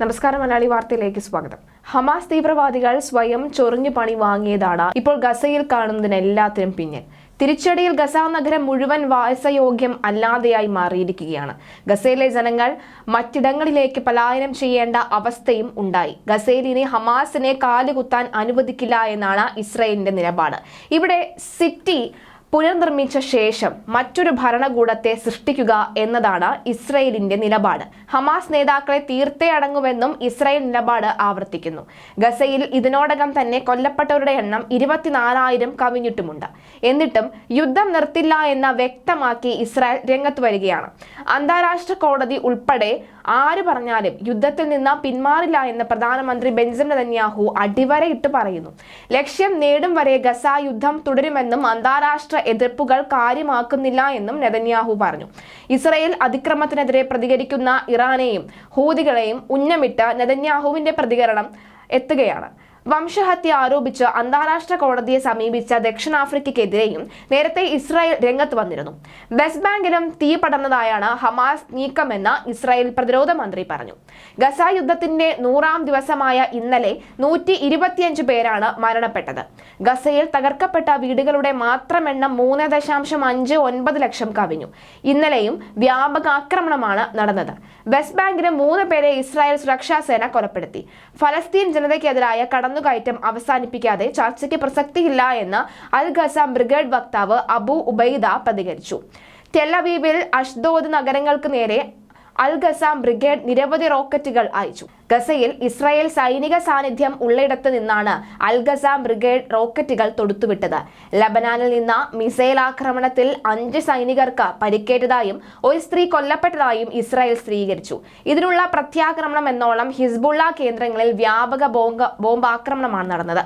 നമസ്കാരം മലയാളി വാർത്തയിലേക്ക് സ്വാഗതം. ഹമാസ് തീവ്രവാദികൾ സ്വയം ചൊറിഞ്ഞു പണി വാങ്ങിയതാണ് ഇപ്പോൾ ഗസയിൽ കാണുന്നതിന് എല്ലാത്തിനും പിന്നിൽ. തിരിച്ചടിയിൽ ഗസ നഗരം മുഴുവൻ വാസയോഗ്യം അല്ലാതെയായി മാറിയിരിക്കുകയാണ്. ഗസയിലെ ജനങ്ങൾ മറ്റിടങ്ങളിലേക്ക് പലായനം ചെയ്യേണ്ട അവസ്ഥയും ഉണ്ടായി. ഗസയിൽ ഇനി ഹമാസിനെ കാലുകുത്താൻ അനുവദിക്കില്ല എന്നാണ് ഇസ്രയേലിന്റെ നിലപാട്. ഇവിടെ സിറ്റി പുനർനിർമ്മിച്ച ശേഷം മറ്റൊരു ഭരണകൂടത്തെ സൃഷ്ടിക്കുക എന്നതാണ് ഇസ്രയേലിന്റെ നിലപാട്. ഹമാസ് നേതാക്കളെ തീർത്തേ അടങ്ങുമെന്നും ഇസ്രയേൽ നിലപാട് ആവർത്തിക്കുന്നു. ഗസയിൽ ഇതിനോടകം തന്നെ കൊല്ലപ്പെട്ടവരുടെ എണ്ണം ഇരുപത്തിനാലായിരം കവിഞ്ഞിട്ടുമുണ്ട്. എന്നിട്ടും യുദ്ധം നിർത്തില്ല എന്ന് വ്യക്തമാക്കി ഇസ്രായേൽ രംഗത്ത് വരികയാണ്. അന്താരാഷ്ട്ര കോടതി ഉൾപ്പെടെ ആര് പറഞ്ഞാലും യുദ്ധത്തിൽ നിന്ന് പിന്മാറില്ല എന്ന് പ്രധാനമന്ത്രി ബെഞ്ചമിൻ നെതന്യാഹു അടിവരയിട്ട് പറയുന്നു. ലക്ഷ്യം നേടും വരെ ഗസ യുദ്ധം തുടരുമെന്നും അന്താരാഷ്ട്ര എതിർപ്പുകൾ കാര്യമാക്കുന്നില്ല എന്നും നെതന്യാഹു പറഞ്ഞു. ഇസ്രയേൽ അതിക്രമത്തിനെതിരെ പ്രതികരിക്കുന്ന ഇറാനെയും ഹൂതികളെയും ഉന്നമിട്ട് നെതന്യാഹുവിന്റെ പ്രതികരണം എത്തുകയാണ്. വംശഹത്യ ആരോപിച്ച് അന്താരാഷ്ട്ര കോടതിയെ സമീപിച്ച ദക്ഷിണാഫ്രിക്കയ്ക്കെതിരെയും നേരത്തെ ഇസ്രായേൽ രംഗത്ത് വന്നിരുന്നു. വെസ്റ്റ് ബാങ്കിലും തീ പടർന്നതായാണ് ഹമാസ് നീക്കമെന്ന് ഇസ്രായേൽ പ്രതിരോധ മന്ത്രി പറഞ്ഞു. ഗസ യുദ്ധത്തിന്റെ നൂറാം ദിവസമായ ഇന്നലെ നൂറ്റി ഇരുപത്തിയഞ്ച് പേരാണ് മരണപ്പെട്ടത്. ഗസയിൽ തകർക്കപ്പെട്ട വീടുകളുടെ മാത്രം എണ്ണം മൂന്ന് ദശാംശം അഞ്ച് ഒൻപത് ലക്ഷം കവിഞ്ഞു. ഇന്നലെയും വ്യാപക ആക്രമണമാണ് നടന്നത്. വെസ്റ്റ് ബാങ്കിന് മൂന്ന് പേരെ ഇസ്രായേൽ സുരക്ഷാ സേന കൊലപ്പെടുത്തി. ഫലസ്തീൻ ജനതയ്ക്കെതിരായ കടന്നുകയറ്റം അവസാനിപ്പിക്കാതെ ചർച്ചയ്ക്ക് പ്രസക്തിയില്ല എന്ന് അൽ ഖസ ബ്രിഗേഡ് വക്താവ് അബു ഉബൈദ പ്രതികരിച്ചു. ടെലവീവിൽ അഷ്ദോദ് നഗരങ്ങൾക്ക് നേരെ അൽ ഖസാം ബ്രിഗേഡ് നിരവധി റോക്കറ്റുകൾ അയച്ചു. ഗസയിൽ ഇസ്രായേൽ സൈനിക സാന്നിധ്യം ഉള്ളിടത്ത് നിന്നാണ് അൽ ഖസാം ബ്രിഗേഡ് റോക്കറ്റുകൾ തൊടുത്തുവിട്ടത്. ലബനാനിൽ നിന്ന് മിസൈൽ ആക്രമണത്തിൽ അഞ്ച് സൈനികർക്ക് പരിക്കേറ്റതായും ഒരു സ്ത്രീ കൊല്ലപ്പെട്ടതായും ഇസ്രായേൽ സ്ഥിരീകരിച്ചു. ഇതിനുള്ള പ്രത്യാക്രമണം എന്നോളം ഹിസ്ബുള്ള കേന്ദ്രങ്ങളിൽ വ്യാപക ബോംബ് ബോംബാക്രമണമാണ് നടന്നത്.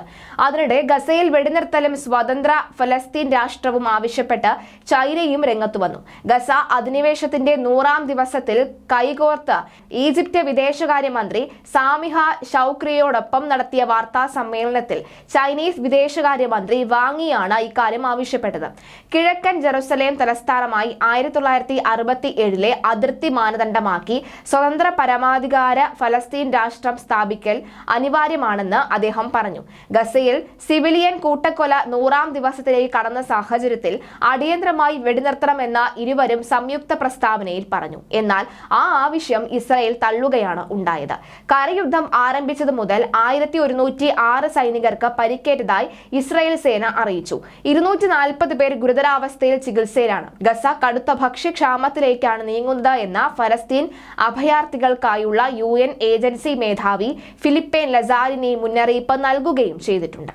അതിനിടെ ഗസയിൽ വെടിനിർത്തലും സ്വതന്ത്ര ഫലസ്തീൻ രാഷ്ട്രവും ആവശ്യപ്പെട്ട് ചൈനയും രംഗത്തു വന്നു. ഗസ അധിനിവേശത്തിന്റെ നൂറാം ദിവസത്തിൽ കൈകോർത്ത് ഈജിപ്ത് വിദേശകാര്യമന്ത്രി സാമിഹ ഷൌക്രിയോടൊപ്പം നടത്തിയ വാർത്താ സമ്മേളനത്തിൽ ചൈനീസ് വിദേശകാര്യമന്ത്രി വാങ്ങിയാണ് ഇക്കാര്യം ആവശ്യപ്പെട്ടത്. കിഴക്കൻ ജെറുസലേം തലസ്ഥാനമായി ആയിരത്തി തൊള്ളായിരത്തി അറുപത്തി ഏഴിലെ അതിർത്തി മാനദണ്ഡമാക്കി സ്വതന്ത്ര പരമാധികാര ഫലസ്തീൻ രാഷ്ട്രം സ്ഥാപിക്കൽ അനിവാര്യമാണെന്ന് അദ്ദേഹം പറഞ്ഞു. ഗസയിൽ സിവിലിയൻ കൂട്ടക്കൊല നൂറാം ദിവസത്തിലേക്ക് കടന്ന സാഹചര്യത്തിൽ അടിയന്തരമായി വെടിനിർത്തണമെന്ന ഇരുവരും സംയുക്ത പ്രസ്താവനയിൽ പറഞ്ഞു. എന്നാൽ ആ ആവശ്യം ഇസ്രയേൽ തള്ളുകയാണ് ഉണ്ടായത്. കരയുദ്ധം ആരംഭിച്ചത് മുതൽ ആയിരത്തി ഒരുന്നൂറ്റി ആറ് സൈനികർക്ക് പരിക്കേറ്റതായി ഇസ്രായേൽ സേന അറിയിച്ചു. ഇരുന്നൂറ്റി നാൽപ്പത് പേർ ഗുരുതരാവസ്ഥയിൽ ചികിത്സയിലാണ്. ഗസ കടുത്ത ഭക്ഷ്യക്ഷാമത്തിലേക്കാണ് നീങ്ങുന്നത് എന്ന ഫലസ്തീൻ അഭയാർത്ഥികൾക്കായുള്ള യു ഏജൻസി മേധാവി ഫിലിപ്പൈൻ ലസാരിനി മുന്നറിയിപ്പ് നൽകുകയും ചെയ്തിട്ടുണ്ട്.